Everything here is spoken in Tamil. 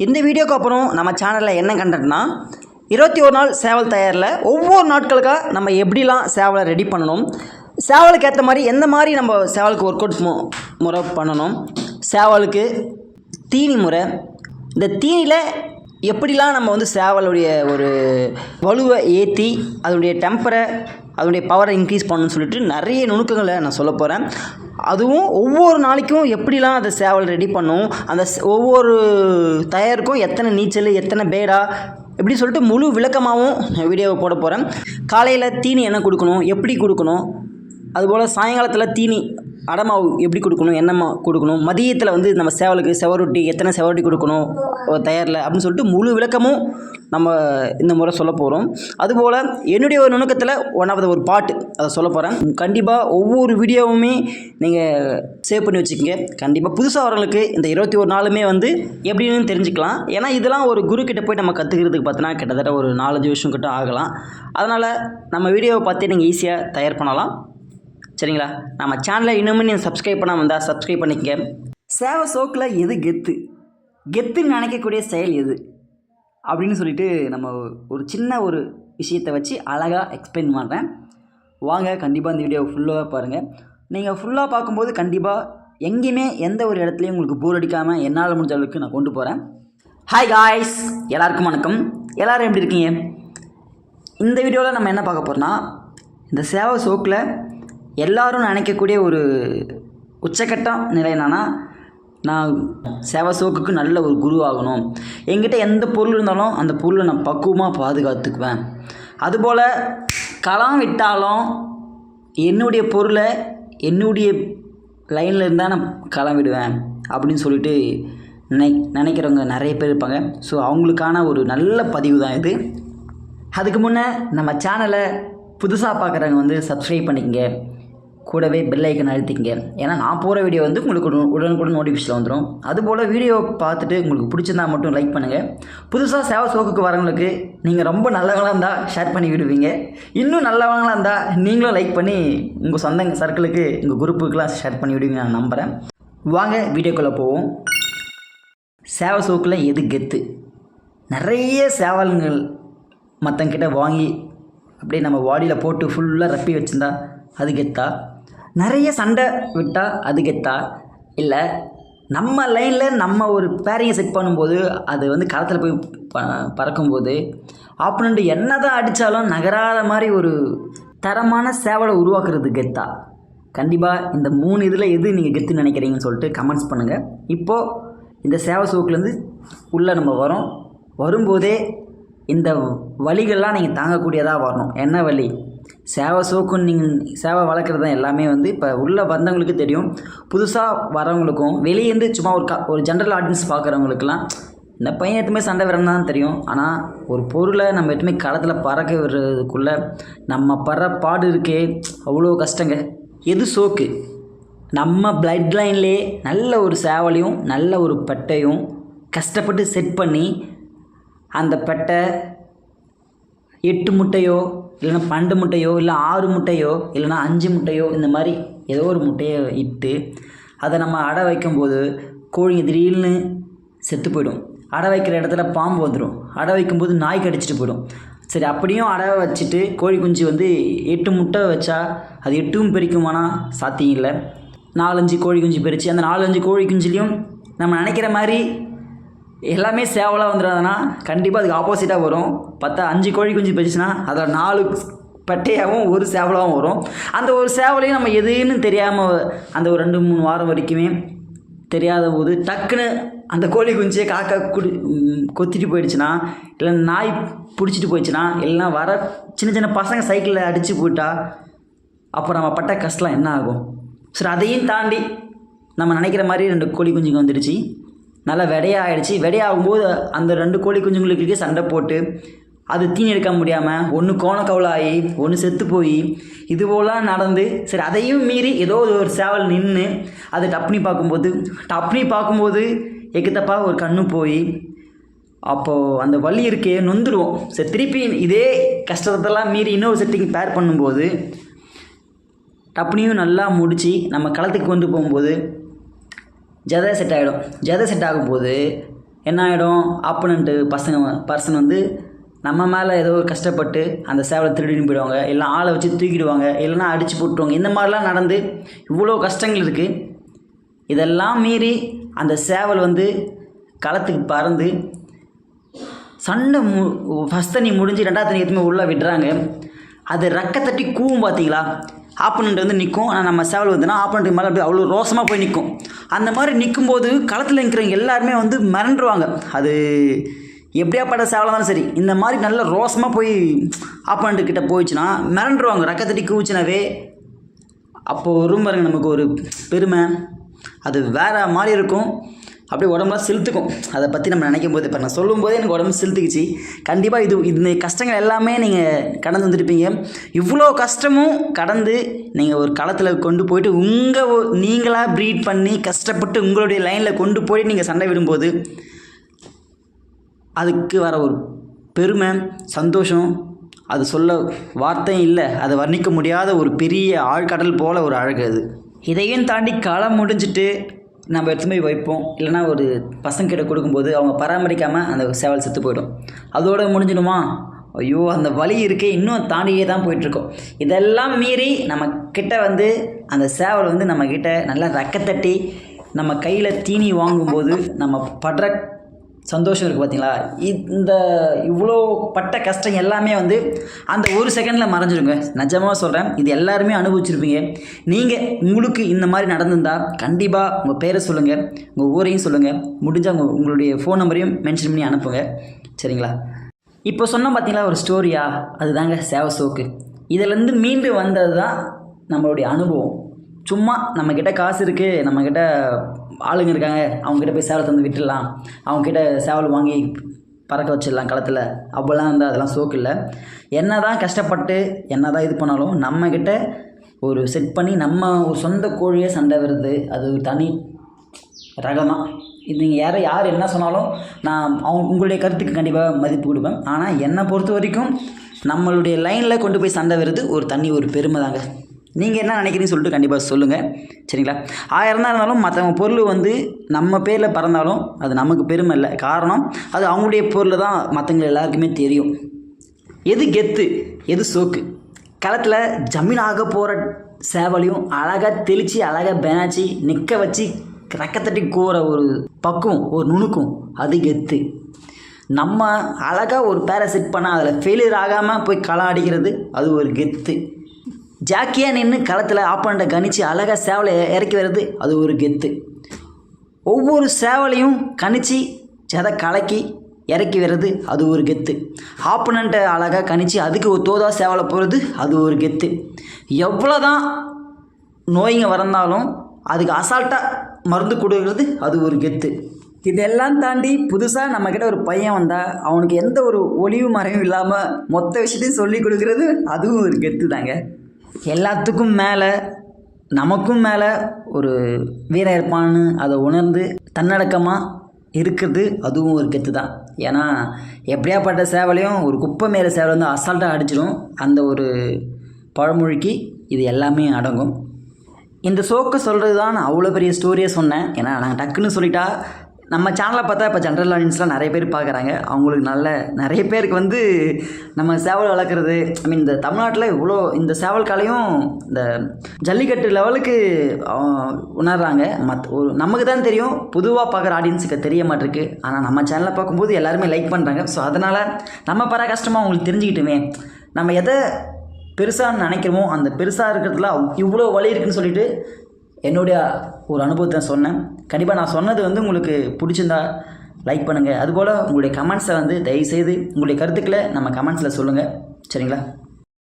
இந்த வீடியோக்கு அப்புறம் நம்ம சேனலில் என்ன கண்டென்ட்னா இருபத்தி ஒரு நாள் சேவல் தயாரில் ஒவ்வொரு நாட்களுக்காக நம்ம எப்படிலாம் சேவலை ரெடி பண்ணணும் சேவலுக்கு ஏற்ற மாதிரி எந்த மாதிரி நம்ம சேவலுக்கு ஒர்க் அவுட் மு முறை பண்ணணும் சேவலுக்கு தீனி முறை இந்த தீனியில் எப்படிலாம் நம்ம வந்து சேவலுடைய ஒரு வலுவை ஏற்றி அதனுடைய டெம்பரை அதனுடைய பவரை இன்க்ரீஸ் பண்ணணும்னு சொல்லிட்டு நிறைய நுணுக்கங்களை நான் சொல்ல போகிறேன் அதுவும் ஒவ்வொரு நாளைக்கும் எப்படிலாம் அந்த சேவல் ரெடி பண்ணும் அந்த ஒவ்வொரு தயாருக்கும் எத்தனை நீச்சல் எத்தனை பேடா இப்படி சொல்லிட்டு முழு விளக்கமாகவும் வீடியோவை போட போகிறேன் காலையில் தீனி என்ன கொடுக்கணும் எப்படி கொடுக்கணும் அதுபோல் சாயங்காலத்தில் தீனி அடமாவு எப்படி கொடுக்கணும் என்னம்மா கொடுக்கணும் மதியத்தில் வந்து நம்ம சேவலுக்கு செவரொட்டி எத்தனை செவரொட்டி கொடுக்கணும் தயாரில் அப்படின்னு சொல்லிட்டு முழு விளக்கமும் நம்ம இந்த முறை சொல்ல போகிறோம் அதுபோல் என்னுடைய ஒரு நுணுக்கத்தில் ஒன் ஆஃப் த ஒரு பாட்டு அதை சொல்ல போகிறேன் கண்டிப்பாக ஒவ்வொரு வீடியோவுமே நீங்கள் சேவ் பண்ணி வச்சுக்கோங்க. கண்டிப்பாக புதுசாக வரவங்களுக்கு இந்த இருபத்தி ஒரு நாளுமே வந்து எப்படின்னு தெரிஞ்சுக்கலாம். ஏன்னா இதெல்லாம் ஒரு குரு கிட்ட போய் நம்ம கற்றுக்கிறதுக்கு பார்த்தோன்னா கிட்டத்தட்ட ஒரு நாலஞ்சு வருஷம் கிட்ட ஆகலாம். அதனால் நம்ம வீடியோவை பார்த்து நீங்கள் ஈஸியாக தயார் பண்ணலாம். சரிங்களா? நம்ம சேனலை இன்னுமே நீங்கள் சப்ஸ்கிரைப் பண்ணாமல் வந்தால் சப்ஸ்கிரைப் பண்ணிக்கங்க. சேவ சோக்கில் எது கெத்து? கெத்துன்னு நினைக்கக்கூடிய செயல் எது? அப்படின்னு சொல்லிட்டு நம்ம ஒரு சின்ன ஒரு விஷயத்தை வச்சு அழகாக எக்ஸ்பிளைன் பண்ணுறேன் வாங்க கண்டிப்பாக இந்த வீடியோ ஃபுல்லாக பாருங்கள் நீங்கள் ஃபுல்லாக பார்க்கும்போது கண்டிப்பாக எங்கேயுமே எந்த ஒரு இடத்துலையும் உங்களுக்கு போர் அடிக்காமல் என்னால் முடிஞ்ச அளவுக்கு நான் கொண்டு போகிறேன் ஹாய் காய்ஸ் எல்லாருக்கும் வணக்கம். எல்லோரும் எப்படி இருக்கீங்க? இந்த வீடியோவில் நம்ம என்ன பார்க்க போகிறோம்னா இந்த சேவை சோக்கில் எல்லாரும் நினைக்கக்கூடிய ஒரு உச்சக்கட்டம் நிலை என்னன்னா நான் சேவை சோக்குக்கு நல்ல ஒரு குரு ஆகணும். என்கிட்ட எந்த பொருள் இருந்தாலும் அந்த பொருளை நான் பக்குவமாக பாதுகாத்துக்குவேன். அதுபோல் களம் விட்டாலும் என்னுடைய பொருளை என்னுடைய லைனில் இருந்தால் நான் களம் விடுவேன் அப்படின்னு சொல்லிட்டு நினை நினைக்கிறவங்க நிறைய பேர் இருப்பாங்க. ஸோ அவங்களுக்கான ஒரு நல்ல பதிவு தான் இது. அதுக்கு முன்னே நம்ம சேனலை புதுசாக பார்க்குறவங்க வந்து சப்ஸ்கிரைப் பண்ணிக்கங்க. கூடவே பெல் ஐக்கன் அழுத்திங்க ஏன்னா நான் போகிற வீடியோ வந்து உங்களுக்கு உடனுக்குடன் நோட்டிஃபிகேஷன் வந்துடும் அதுபோல் வீடியோ பார்த்துட்டு உங்களுக்கு பிடிச்சிருந்தா மட்டும் லைக் பண்ணுங்கள் புதுசாக சேவை சோக்குக்கு வரவங்களுக்கு நீங்கள் ரொம்ப நல்லவங்களாக இருந்தால் ஷேர் பண்ணி விடுவீங்க. இன்னும் நல்லவங்களாக இருந்தால் நீங்களும் லைக் பண்ணி உங்கள் சொந்த சர்க்கிளுக்கு உங்கள் குரூப்புக்கெலாம் ஷேர் பண்ணி விடுவீங்க நான் நம்புகிறேன் வாங்க வீடியோக்குள்ளே போவோம். சேவை சோக்கில் எது கெத்து? நிறைய சேவல்கள் மற்றங்கிட்ட வாங்கி அப்படியே நம்ம வாடியில் போட்டு ஃபுல்லாக ரப்பி வச்சுருந்தா அது கெத்தா? நிறைய சண்டை விட்டால் அது கெத்தா? இல்லை நம்ம லைனில் நம்ம ஒரு பேரிங்கை செட் பண்ணும்போது அது வந்து களத்தில் போய் ப பறக்கும்போது ஆப்பனண்ட் என்ன தான் அடித்தாலும் நகராத மாதிரி ஒரு தரமான சேவலை உருவாக்குறது கெத்தா. கண்டிப்பாக இந்த மூணு இதில் எது நீங்கள் கெத்துன்னு நினைக்கிறீங்கன்னு சொல்லிட்டு கமெண்ட்ஸ் பண்ணுங்கள் இப்போது இந்த சேவை சோக்குலேருந்து உள்ளே நம்ம வரோம். வரும்போதே இந்த வழிகள்லாம் நீங்கள் தாங்கக்கூடியதாக வரணும். என்ன வழி சேவை சோக்குன்னு நீங்கள் சேவை வளர்க்குறது தான் எல்லாமே வந்து இப்போ உள்ளே வந்தவங்களுக்கு தெரியும். புதுசாக வரவங்களுக்கும் வெளியேருந்து சும்மா ஒரு க ஒரு ஜென்ரல் ஆடியன்ஸ் பார்க்குறவங்களுக்குலாம் இந்த பையன் எதுவுமே சண்டை வரணும் தான் தெரியும். ஆனால் ஒரு பொருளை நம்ம எதுவுமே களத்தில் பறக்க விடுறதுக்குள்ளே நம்ம படுற பாடு இருக்கே அவ்வளோ கஷ்டங்க. எது சோக்கு? நம்ம பிளட் லைன்லேயே நல்ல ஒரு சேவலையும் நல்ல ஒரு பெட்டையும் கஷ்டப்பட்டு செட் பண்ணி அந்த பெட்டை எட்டு முட்டையோ இல்லைன்னா பன்னெண்டு முட்டையோ இல்லை ஆறு முட்டையோ இல்லைன்னா அஞ்சு முட்டையோ இந்த மாதிரி ஏதோ ஒரு முட்டையை இட்டு அதை நம்ம அடை வைக்கும்போது கோழிங்க திடீர்னு செத்து போயிடும். அடை வைக்கிற இடத்துல பாம்பு வந்துடும் அடை வைக்கும்போது நாய் கடிச்சிட்டு போயிடும். சரி அப்படியும் அடை வச்சுட்டு கோழி குஞ்சு வந்து எட்டு முட்டை வச்சா அது எட்டும் பெருக்குமானா சாத்தியம் இல்லை. நாலஞ்சு கோழி குஞ்சு பெருச்சு அந்த நாலஞ்சு கோழி குஞ்சுலேயும் நம்ம நினைக்கிற மாதிரி எல்லாமே சேவலாக வந்துடாதுன்னா கண்டிப்பாக அதுக்கு ஆப்போசிட்டாக வரும். பார்த்தா அஞ்சு கோழி குஞ்சு பெருச்சுன்னா அதில் நாலு பட்டையாகவும் ஒரு சேவலாகவும் வரும். அந்த ஒரு சேவலையும் நம்ம எதுன்னு தெரியாமல் அந்த ஒரு ரெண்டு மூணு வாரம் வரைக்குமே தெரியாத போது டக்குன்னு அந்த கோழி குஞ்சே காக்கா குடி கொத்திட்டு போயிடுச்சுன்னா இல்லை நாய் பிடிச்சிட்டு போயிடுச்சுன்னா இல்லைன்னா வர சின்ன சின்ன பசங்க சைக்கிளில் அடித்து போயிட்டா அப்போ நம்ம பட்ட கஷ்டம் என்ன ஆகும்? சரி அதையும் தாண்டி நம்ம நினைக்கிற மாதிரி ரெண்டு கோழி குஞ்சுங்க வந்துடுச்சு. நல்லா விடையாயிடுச்சு. விடையாகும்போது அந்த ரெண்டு கோழி குஞ்சுங்களுக்கு சண்டை போட்டு அது தீனி எடுக்க முடியாமல் ஒன்று கோணக்கவுளாகி ஒன்று செத்து போய் இது போலாம் நடந்து சரி அதையும் மீறி ஏதோ ஒரு சேவல் நின்று அது டப்னி பார்க்கும்போது டப்னி பார்க்கும்போது எக்கத்தப்பா ஒரு கண்ணு போய் அப்போது அந்த வலி இருக்கே நொந்துடுவோம் சரி திருப்பி இதே கஷ்டத்தெல்லாம் மீறி இன்னொரு செட்டிங் பேர் பண்ணும்போது டப்னியும் நல்லா முடித்து நம்ம களத்துக்கு கொண்டு போகும்போது ஜதை செட் ஆகிடும் ஜதை செட் ஆகும்போது என்ன ஆகிடும் ஆப்போனண்ட்டு பசங்க பர்சன் வந்து நம்ம மேலே ஏதோ ஒரு கஷ்டப்பட்டு அந்த சேவலை திருடின்னு போயிடுவாங்க. இல்லை ஆளை வச்சு தூக்கிடுவாங்க. இல்லைன்னா அடித்து போட்டுருவாங்க. இந்த மாதிரிலாம் நடந்து இவ்வளோ கஷ்டங்கள் இருக்குது இதெல்லாம் மீறி அந்த சேவல் வந்து களத்துக்கு பறந்து சண்டை மு ஃபஸ்ட் தண்ணி முடிஞ்சு ரெண்டாவது தண்ணி எதுவுமே உள்ளே விடுறாங்க. அது ரெக்க தட்டி கூவும் பார்த்தீங்களா ஆப்பனண்ட் வந்து நிற்கும் ஆனால் நம்ம சேவல் வந்துன்னா ஆப்பனண்ட்டுக்கு மேலே அப்படியே அவ்வளோ ரோசமாக போய் நிற்கும் அந்த மாதிரி நிற்கும்போது களத்தில் நிற்கிறவங்க எல்லாருமே வந்து மிரண்டுருவாங்க. அது எப்படியாப்பட்ட சேவலாக இருந்தாலும் சரி இந்த மாதிரி நல்ல ரோசமாக போய் ஆப்பனண்ட் கிட்டே போயிடுச்சுன்னா மிரண்டுருவாங்க. ரக்கத்தடி தட்டி அப்போது வரும் பாருங்க நமக்கு ஒரு பெருமை. அது வேற மாதிரி இருக்கும். அப்படியே உடம்புலாம் செலுத்துக்கும். அதை பற்றி நம்ம நினைக்கும் போது இப்போ நான் சொல்லும்போதே எனக்கு உடம்பு செலுத்துக்குச்சு. கண்டிப்பாக இது இந்த கஷ்டங்கள் எல்லாமே நீங்கள் கடந்து வந்துருப்பீங்க. இவ்வளோ கஷ்டமும் கடந்து நீங்கள் ஒரு களத்தில் கொண்டு போயிட்டு உங்கள் நீங்களாக ப்ரீட் பண்ணி கஷ்டப்பட்டு உங்களுடைய லைனில் கொண்டு போய் நீங்கள் சண்டை விடும்போது அதுக்கு வர ஒரு பெருமை சந்தோஷம் அது சொல்ல வார்த்தையும் இல்லை. அதை வர்ணிக்க முடியாத ஒரு பெரிய ஆழ்கடல் போல் ஒரு அழகு அது. இதையும் தாண்டி களம் முடிஞ்சிட்டு நம்ம எடுத்து போய் வைப்போம். இல்லைன்னா ஒரு பசங்கிட்ட கொடுக்கும்போது அவங்க பராமரிக்காமல் அந்த சேவல் செத்து போயிடும். அதோட முடிஞ்சிடுமா? ஐயோ அந்த வலி இருக்கே இன்னும் தாண்டியே தான் போயிட்டுருக்கோம். இதெல்லாம் மீறி நம்ம கிட்ட வந்து அந்த சேவல் வந்து நம்ம கிட்ட நல்லா ரக்கத்தட்டி நம்ம கையில் தீனி வாங்கும்போது நம்ம படுற சந்தோஷம் இருக்குது பார்த்தீங்களா இந்த இவ்வளோ பட்ட கஷ்டம் எல்லாமே வந்து அந்த ஒரு செகண்டில் மறைஞ்சிருங்க. நிஜமாக சொல்கிறேன் இது எல்லாருமே அனுபவிச்சிருப்பீங்க. நீங்கள் உங்களுக்கு இந்த மாதிரி நடந்திருந்தால் கண்டிப்பாக உங்கள் பேரை சொல்லுங்கள் உங்கள் ஊரையும் சொல்லுங்கள் முடிஞ்சால் உங்கள் உங்களுடைய ஃபோன் நம்பரையும் மென்ஷன் பண்ணி அனுப்புங்க. சரிங்களா? இப்போ சொன்னோம் பார்த்தீங்களா ஒரு ஸ்டோரியா அதுதாங்க சேவ சோக்கு. இதிலேருந்து மீண்டு வந்தது தான் நம்மளுடைய அனுபவம். சும்மா நம்மக்கிட்ட காசு இருக்குது நம்மக்கிட்ட ஆளுங்க இருக்காங்க அவங்கக்கிட்ட போய் சேவலை தந்து விட்டுடலாம். அவங்கக்கிட்ட சேவல் வாங்கி பறக்க வச்சிடலாம் களத்தில். அப்போல்லாம் வந்து அதெல்லாம் சோக்கு இல்லை. என்ன தான் கஷ்டப்பட்டு என்ன தான் இது பண்ணாலும் நம்மக்கிட்ட ஒரு செட் பண்ணி நம்ம ஒரு சொந்த கோழியே சண்டை வருது. அது ஒரு தனி ரகமாக இது நீங்கள் யாரை யார் என்ன சொன்னாலும் நான் அவங்க உங்களுடைய கருத்துக்கு கண்டிப்பாக மதிப்பு கொடுப்பேன். ஆனால் என்னை பொறுத்த வரைக்கும் நம்மளுடைய லைனில் கொண்டு போய் சண்டை வருது ஒரு தண்ணி ஒரு பெருமை தாங்க. நீங்கள் என்ன நினைக்கிறீங்கன்னு சொல்லிட்டு கண்டிப்பாக சொல்லுங்கள் சரிங்களா? ஆயிரம் தான் இருந்தாலும் மற்றவங்க பொருள் வந்து நம்ம பேரில் பறந்தாலும் அது நமக்கு பெருமை இல்லை. காரணம் அது அவங்களுடைய பொருள் தான் மற்றவங்க எல்லாருக்குமே தெரியும். எது கெத்து எது சோக்கு? களத்தில் ஜமீனாக போகிற சேவலையும் அழகாக தெளித்து அழகாக பேனாச்சி நிற்க வச்சு ரக்கத்தட்டி கூற ஒரு பக்குவம் ஒரு நுணுக்கும் அது கெத்து. நம்ம அழகாக ஒரு பேரை செட் பண்ணால் அதில் ஃபெயிலியர் ஆகாமல் போய் களம் அடிக்கிறது அது ஒரு கெத்து. ஜாக்கியாக நின்று களத்தில் ஆப்பாண்ட கணிச்சு அழகாக சேவலை இறக்கி வர்றது அது ஒரு கெத்து. ஒவ்வொரு சேவலையும் கணிச்சு ஜதை கலக்கி இறக்கி வர்றது அது ஒரு கெத்து. ஆப்பனண்ட்டை அழகாக கணிச்சு அதுக்கு ஒரு தோதா சேவலை போகிறது அது ஒரு கெத்து. எவ்வளோ தான் நோய்ங்க வரந்தாலும் அதுக்கு அசால்ட்டாக மருந்து கொடுக்கறது அது ஒரு கெத்து. இதெல்லாம் தாண்டி புதுசாக நம்மக்கிட்ட ஒரு பையன் வந்தால் அவனுக்கு எந்த ஒரு ஒளிவு மறைவும் இல்லாமல் மொத்த விஷயத்தையும் சொல்லி கொடுக்கறது அதுவும் ஒரு கெத்து தாங்க எல்லாத்துக்கும் மேலே நமக்கும் மேலே ஒரு வீரம் இருப்பான்னு அதை உணர்ந்து தன்னடக்கமாக இருக்கிறது அதுவும் ஒரு கெத்து தான் ஏன்னா எப்படியாப்பட்ட சேவலையும் ஒரு குப்பை மேலே சேவலை வந்து அசால்ட்டாக அடிச்சிடும். அந்த ஒரு பழமொழிக்கு இது எல்லாமே அடங்கும். இந்த சோக்கை சொல்கிறது தான் நான் அவ்வளோ பெரிய ஸ்டோரியை சொன்னேன். ஏன்னா நாங்கள் டக்குன்னு சொல்லிட்டா நம்ம சேனலை பார்த்தா இப்போ ஜென்ரல் ஆடியன்ஸ்லாம் நிறைய பேர் பார்க்குறாங்க. அவங்களுக்கு நல்ல நிறைய பேருக்கு வந்து நம்ம சேவல் வளர்க்குறது ஐ மீன் இந்த தமிழ்நாட்டில் இவ்வளோ இந்த சேவல் கலையும் இந்த ஜல்லிக்கட்டு லெவலுக்கு உணர்றாங்க. மத் ஒரு நமக்கு தான் தெரியும் பொதுவாக பார்க்குற ஆடியன்ஸுக்கு தெரிய மாட்டிருக்கு. ஆனால் நம்ம சேனலை பார்க்கும்போது எல்லாருமே லைக் பண்ணுறாங்க ஸோ அதனால் நம்ம பர கஷ்டமாக அவங்களுக்கு தெரிஞ்சுக்கிட்டுமே நம்ம எதை பெருசாக நினைக்கிறோமோ அந்த பெருசாக இருக்கிறதுல இவ்வளோ வழி இருக்குன்னு சொல்லிட்டு என்னுடைய ஒரு அனுபவத்தை சொன்னேன். கண்டிப்பாக நான் சொன்னது வந்து உங்களுக்கு பிடிச்சிருந்தா லைக் பண்ணுங்கள் அதுபோல் உங்களுடைய கமெண்ட்ஸை வந்து தயவுசெய்து உங்களுடைய கருத்துக்களை நம்ம கமெண்ட்ஸில் சொல்லுங்கள் சரிங்களா?